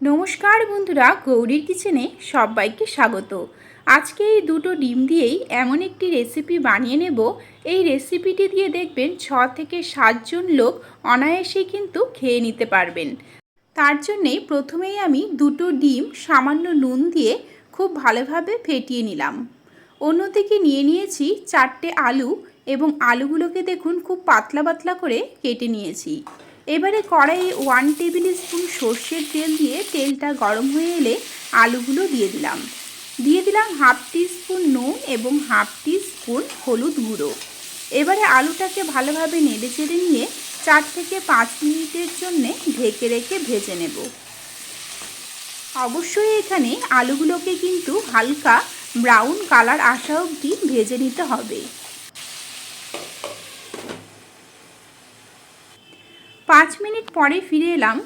নমস্কার বন্ধুরা, গৌরীর কিচেনে সবাইকে স্বাগত। আজকে এই দুটো ডিম দিয়েই এমন একটি রেসিপি বানিয়ে নেব। এই রেসিপিটি দিয়ে দেখবেন ছ থেকে সাতজন লোক অনায়াসেই কিন্তু খেয়ে নিতে পারবেন। তার জন্যে প্রথমেই আমি দুটো ডিম সামান্য নুন দিয়ে খুব ভালোভাবে ফেটিয়ে নিলাম। অন্যদিকে নিয়ে নিয়েছি চারটে আলু এবং আলুগুলোকে দেখুন খুব পাতলা পাতলা করে কেটে নিয়েছি। এবারে কড়াইয়ে ওয়ান টেবিল স্পুন সর্ষের তেল দিয়ে তেলটা গরম হয়ে এলে আলুগুলো দিয়ে দিলাম। দিয়ে দিলাম হাফ স্পুন নুন এবং হাফ স্পুন হলুদ গুঁড়ো। এবারে আলুটাকে ভালোভাবে নেড়ে চেড়ে নিয়ে চার থেকে পাঁচ মিনিটের জন্যে ঢেকে রেখে ভেজে নেব। অবশ্যই এখানে আলুগুলোকে কিন্তু হালকা ব্রাউন কালার আসা অবধি ভেজে নিতে হবে। পাঁচ মিনিট পরে ফিরে এলাম।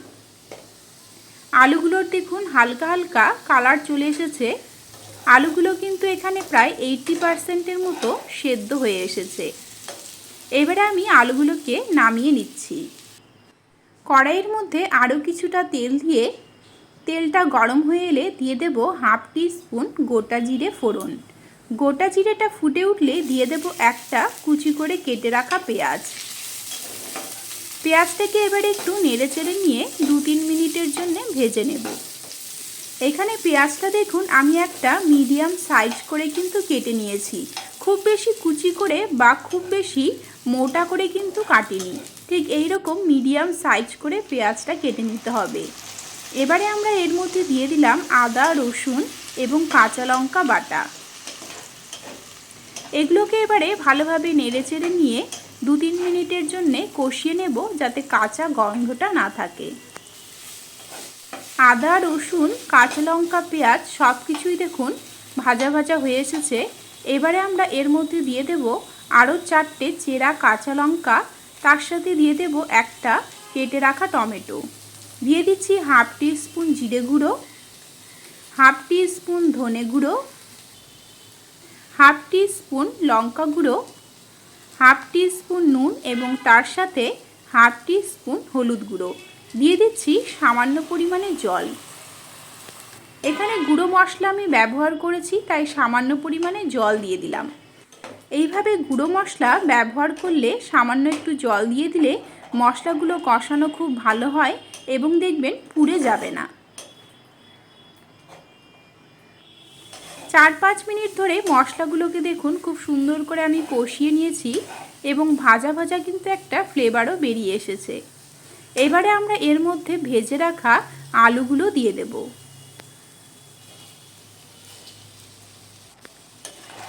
আলুগুলোর দেখুন হালকা হালকা কালার চলে এসেছে। আলুগুলো কিন্তু এখানে প্রায় এইটটি পারসেন্টের মতো সেদ্ধ হয়ে এসেছে। এবারে আমি আলুগুলোকে নামিয়ে নিচ্ছি। কড়াইয়ের মধ্যে আরও কিছুটা তেল দিয়ে তেলটা গরম হয়ে এলে দিয়ে দেব হাফ টি স্পুন গোটা জিরে ফোড়ন। গোটা জিরেটা ফুটে উঠলে দিয়ে দেব একটা কুচি করে কেটে রাখা পেঁয়াজ। পেঁয়াজটাকে এবারে একটু নেড়ে চেড়ে নিয়ে দু তিন মিনিটের জন্য ভেজে নেব। এখানে পেঁয়াজটা দেখুন, আমি একটা মিডিয়াম সাইজ করে কিন্তু কেটে নিয়েছি। খুব বেশি কুচি করে বা খুব বেশি মোটা করে কিন্তু কাটিনি। ঠিক এই রকম মিডিয়াম সাইজ করে পেঁয়াজটা কেটে নিতে হবে। এবারে আমরা এর মধ্যে দিয়ে দিলাম আদা, রসুন এবং কাঁচা লঙ্কা বাটা। এগুলোকে এবারে ভালোভাবে নেড়ে চেড়ে নিয়ে দু তিন মিনিটের জন্যে কষিয়ে নেব যাতে কাঁচা গন্ধটা না থাকে। আদা, রসুন, কাঁচা লঙ্কা, পেঁয়াজ সব কিছুই দেখুন ভাজা ভাজা হয়ে এসেছে। এবারে আমরা এর মধ্যে দিয়ে দেব আরও চারটে চেরা কাঁচা লঙ্কা। তার সাথে দিয়ে দেব একটা কেটে রাখা টমেটো। দিয়ে দিচ্ছি হাফ টি স্পুন জিরে গুঁড়ো, হাফ টি স্পুন ধনে গুঁড়ো, হাফ টি স্পুন লঙ্কা গুঁড়ো হাফ টি স্পুন নুন এবং তার সাথে হাফ টি স্পুন হলুদ গুঁড়ো। দিয়ে দিচ্ছি সামান্য পরিমাণে জল। এখানে গুঁড়ো মশলা আমি ব্যবহার করেছি, তাই সামান্য পরিমাণে জল দিয়ে দিলাম। এইভাবে গুঁড়ো মশলা ব্যবহার করলে সামান্য একটু জল দিয়ে দিলে মশলাগুলো কষানো খুব ভালো হয় এবং দেখবেন পুড়ে যাবে না। চার পাঁচ মিনিট ধরে মশলাগুলোকে দেখুন খুব সুন্দর করে আমি কষিয়ে নিয়েছি এবং ভাজা ভাজা কিন্তু একটা ফ্লেভারও বেরিয়ে এসেছে। এবারে আমরা এর মধ্যে ভেজে রাখা আলুগুলো দিয়ে দেব।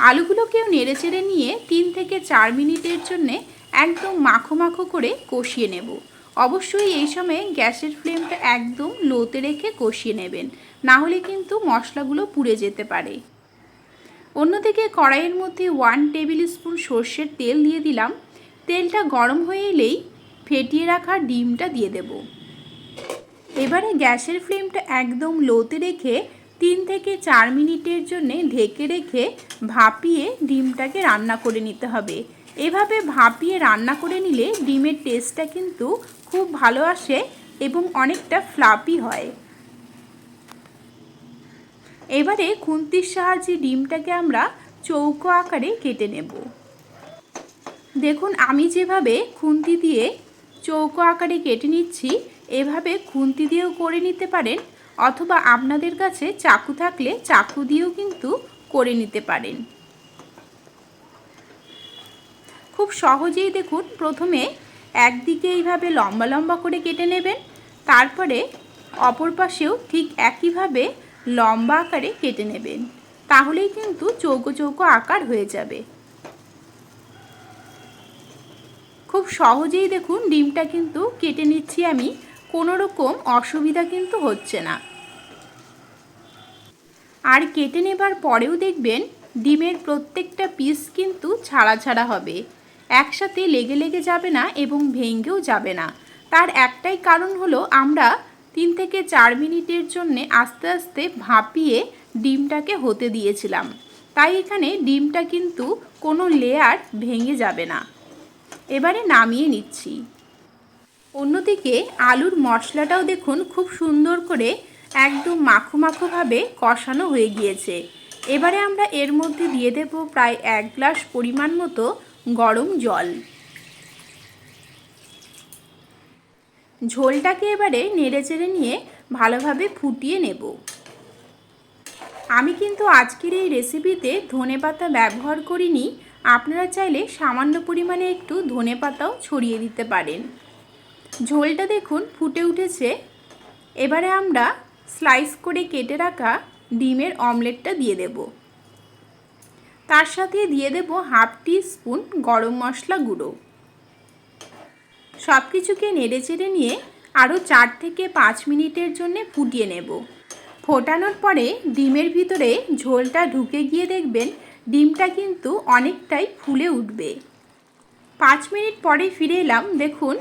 আলুগুলোকেও নেড়ে চেড়ে নিয়ে তিন থেকে চার মিনিটের জন্যে একদম মাখো মাখো করে কষিয়ে নেব। অবশ্যই এই সময়ে গ্যাসের ফ্লেমটা একদম লোতে রেখে কষিয়ে নেবেন। না হলে কিন্তু মশলাগুলো পুড়ে যেতে পারে। অন্যদিকে কড়াইয়ের মধ্যে ওয়ান টেবিল স্পুন সর্ষের তেল দিয়ে দিলাম। তেলটা গরম হয়ে এলেই ফেটিয়ে রাখা ডিমটা দিয়ে দেব। এবারে গ্যাসের ফ্লেমটা একদম লোতে রেখে তিন থেকে চার মিনিটের জন্যে ঢেকে রেখে ভাপিয়ে ডিমটাকে রান্না করে নিতে হবে। এভাবে ভাপিয়ে রান্না করে নিলে ডিমের টেস্টটা কিন্তু খুব ভালো আসে এবং অনেকটা ফ্লাপি হয়। এবারে খুন্তির সাহায্যে ডিমটাকে আমরা চৌকো আকারে কেটে নেব। দেখুন, আমি যেভাবে খুন্তি দিয়ে চৌকো আকারে কেটে নিচ্ছি, এভাবে খুন্তি দিয়েও করে নিতে পারেন, অথবা আপনাদের কাছে চাকু থাকলে চাকু দিয়েও কিন্তু করে নিতে পারেন। খুব সহজেই দেখুন, প্রথমে একদিকে এইভাবে লম্বা লম্বা করে কেটে নেবেন, তারপরে অপর পাশেও ঠিক একইভাবে লম্বা আকারে কেটে নেবেন। তাহলেই কিন্তু চৌকো চৌকো আকার হয়ে যাবে। খুব সহজেই দেখুন ডিমটা কিন্তু কেটে নিচ্ছি আমি কোনো রকম অসুবিধা কিন্তু হচ্ছে না। আর কেটে নেবার পরেও দেখবেন ডিমের প্রত্যেকটা পিস কিন্তু ছাড়া ছাড়া হবে। একসাথে লেগে লেগে যাবে না এবং ভেঙ্গেও যাবে না। তার একটাই কারণ হলো আমরা তিন থেকে চার মিনিটের জন্য আস্তে আস্তে ভাপিয়ে ডিমটাকে হতে দিয়েছিলাম। তাই এখানে ডিমটা কিন্তু কোনো লেয়ার ভেঙে যাবে না। এবারে নামিয়ে নিচ্ছি। অন্যদিকে আলুর মশলাটাও দেখুন খুব সুন্দর করে একদম মাখো মাখোভাবে কষানো হয়ে গিয়েছে। এবারে আমরা এর মধ্যে দিয়ে দেব প্রায় এক গ্লাস পরিমাণ মতো গরম জল। ঝোলটাকে এবারে নেড়ে চেড়ে নিয়ে ভালোভাবে ফুটিয়ে নেব। আমি কিন্তু আজকের এই রেসিপিতে ধনে পাতা ব্যবহার করিনি। আপনারা চাইলে সামান্য পরিমাণে একটু ধনে পাতাও ছড়িয়ে দিতে পারেন। ঝোলটা দেখুন ফুটে উঠেছে। এবারে আমরা স্লাইস করে কেটে রাখা ডিমের অমলেটটা দিয়ে দেব। তার সাথে দিয়ে দেব হাফ টি স্পুন গরম মশলা গুঁড়ো। সব কিছুকে নেড়ে চেড়ে নিয়ে আরও চার থেকে পাঁচ মিনিটের জন্য ফুটিয়ে নেব। ফোটানোর পরে ডিমের ভিতরে ঝোলটা ঢুকে গিয়ে দেখবেন ডিমটা কিন্তু অনেকটাই ফুলে উঠবে। পাঁচ মিনিট পরে ফিরে এলাম, দেখুন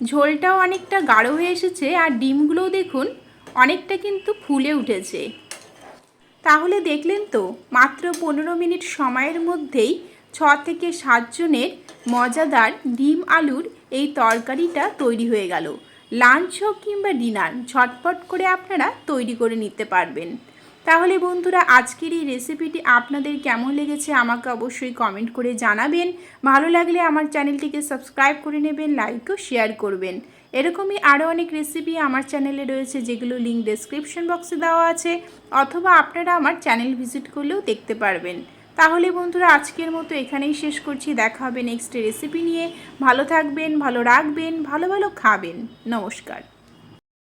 ঝোলটাও অনেকটা গাঢ় হয়ে এসেছে আর ডিমগুলোও দেখুন অনেকটা কিন্তু ফুলে উঠেছে। তাহলে দেখলেন তো, মাত্র পনেরো মিনিট সময়ের মধ্যেই ছ থেকে সাতজনের মজাদার ডিম আলুর এই তরকারিটা তৈরি হয়ে গেল। লাঞ্চ হোক কিংবা ডিনার ঝটপট করে আপনারা তৈরি করে নিতে পারবেন। তাহলে বন্ধুরা, আজকের এই রেসিপিটি আপনাদের কেমন লেগেছে আমাকে অবশ্যই কমেন্ট করে জানাবেন। ভালো লাগলে আমার চ্যানেলটিকে সাবস্ক্রাইব করে নেবেন, লাইক ও শেয়ার করবেন। এরকমই আরও অনেক রেসিপি আমার চ্যানেলে রয়েছে, যেগুলো লিঙ্ক ডেসক্রিপশন বক্সে দেওয়া আছে, অথবা আপনারা আমার চ্যানেল ভিজিট করলেও দেখতে পারবেন। তাহলে বন্ধুরা, আজকের মতো এখানেই শেষ করছি। দেখা হবে নেক্সট রেসিপি নিয়ে। ভালো থাকবেন, ভালো রাখবেন, ভালো ভালো খাবেন। নমস্কার।